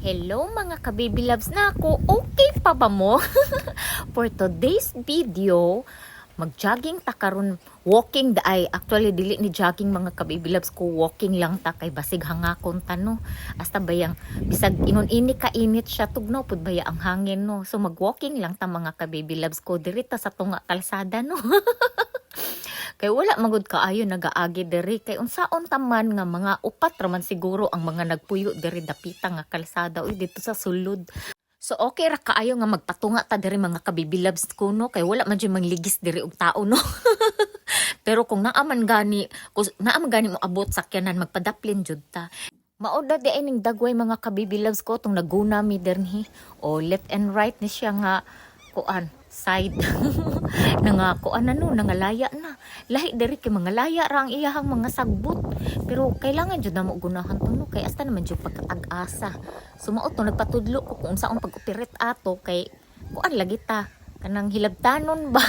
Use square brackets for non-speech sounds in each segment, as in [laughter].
Hello mga kababy loves na ako. Okay pa ba mo? [laughs] For today's video, mag-jogging ta karon walking da ay actually dili ni jogging mga kababy loves ko. Walking lang ta kay basig hangakon ta no hasta bayang bisag ingon ini ka init siya tugnaw pud baya ang hangin no? So mag-walking lang ta mga kababy loves ko. Diri ta sa tunga kalsada no [laughs] kay wala magud kaayo nagaagi diri. Kay unsaon taman nga mga upat raman siguro ang mga nagpuyo diri dapita nga kalsada. Uy dito sa sulod. So okay ra kaayo nga magpatunga ta diri mga kabibilabs ko no kay wala man jud mangligis diri og tao no. [laughs] Pero kung naaman gani, kung naaman gani mo abot sakyanan magpadaplin jud ta. Maoda di ay ning dagway mga kabibilabs ko tong naguna mi derhi o left and right ni siya nga kuan side. Na nga kuan na no nangalaya na. Lahi diri kay mga laya ra ang iyahang mga sagbot. Pero kailangan jud na mo gunahan to no? Kay asta naman jud pagkatag-asa. Sumaot no nagpatudlo ko kung saon pag-operate ato kay kuan lagi ta kanang hilabtanon ba? [laughs]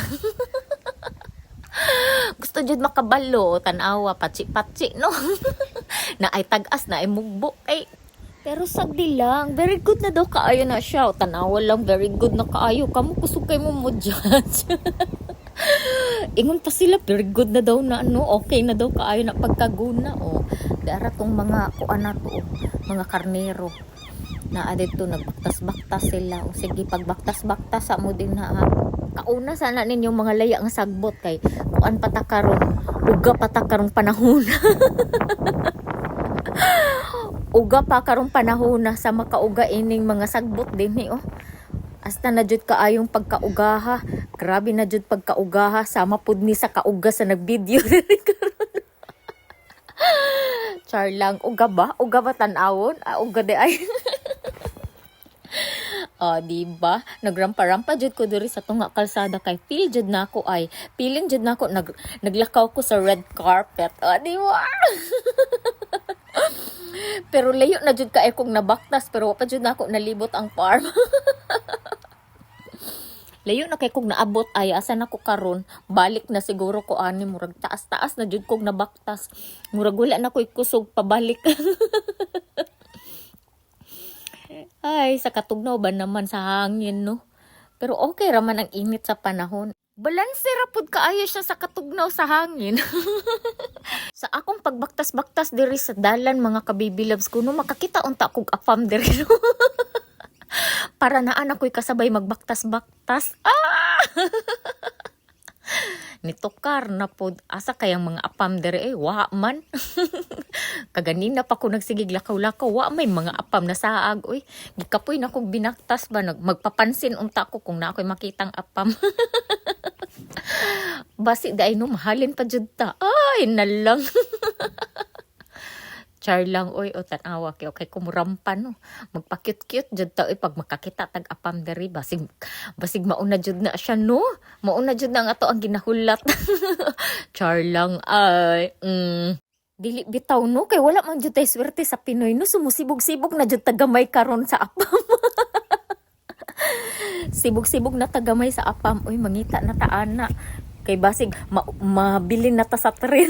Gusto jud makabalo tanawa patsi-patsi no? [laughs] Na ay tag-as na ay mugbo ay pero sagdi lang, very good na daw kaayo na siya. O, tanawa lang, very good na kaayo. Kamu kusog kay mo mo judge. [laughs] Ingon pa sila, very good na daw na ano, okay na daw kaayo na pagkaguna. O, dara tong mga kuan na to, mga karnero. Na adito nagbaktas-baktas sila. O sige, pagbaktas-baktas sa mo din na ha. Kauna sana ninyong mga laya ang sagbot kay kuan patakaron, uga patakarong panahon. [laughs] uga pa karong panahon na sa makauga ining mga sagbot din ni oh. Asta na jud kaayong pagkaugaha. Grabe na jud pagkaugaha sama pud ni sa kauga sa nagvideo diri [laughs] karon. Char lang uga ba? Uga ba tan-awon? Ah, uga de ay. [laughs] Ah, di ba? Nagrampa-rampa jud ko diri sa tunga kalsada kay feel jud nako ay. Feeling jud nako nag naglakaw ko sa red carpet. Ah, di ba? [laughs] pero layo na jud kay kong nabaktas pero wa pa jud nako nalibot ang farm. [laughs] layo na kay kong naabot ay asa na ko karon. Balik na siguro ko ani murag taas-taas na jud kong nabaktas. Murag wala na ko ikusog pabalik. [laughs] Ay sa katugnaw ba naman sa hangin no? Pero okay raman ang init sa panahon. Balanse ra pud kaayo siya sa katugnaw sa hangin [laughs] sa akong pagbaktas-baktas diri sa dalan mga kababy loves ko no makakita unta kog afam diri no? [laughs] Para naan ako'y kasabay magbaktas-baktas. Ah! [laughs] Nitukar na pod asa kayang mga apam dere eh wa man. [laughs] Kaganina pa ko nagsigig lakaw-lakaw wa may mga apam na saag oy gikapoy na kog binaktas ba magpapansin unta ko kung na ako'y makitang apam basi dai no mahalin pa jud ta. Ay nalang. [laughs] Char lang oy o tanawa kay okay kumurampa no. Magpa-cute-cute jud ta oy pag makakita tag apam diri basig basig mauna jud na siya no. Mauna jud na nga to ang ginahulat. [laughs] Char lang ay mm. dili bitaw no kay wala man jud tay swerte sa Pinoy no. Sumusibog-sibog na jud tagamay karon sa apam [laughs] sibog-sibog na tagamay sa apam. Uy mangita na taana kay basig ma- mabilin na ta sa tren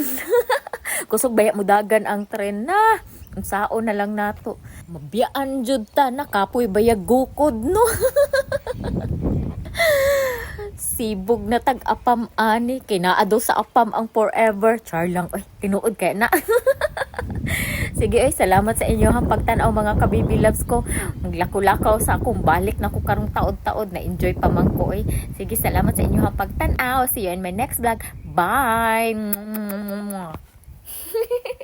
[laughs] kusog baya mudagan ang tren na. Unsaon na lang nato. Mabiyaan jud ta nakapoy bayag gukod no? [laughs] Sibog na tag apam ani. Kay naa daw sa apam ang forever. Char lang oy tinuod kay na [laughs] Sige ay salamat sa inyo ang pagtanaw mga kabibi loves ko. Maglako-lakaw sa akong balik na ko karong taod-taod na enjoy pa man ko eh. Sige salamat sa inyo ang pagtanaw. See you in my next vlog. Bye. [laughs]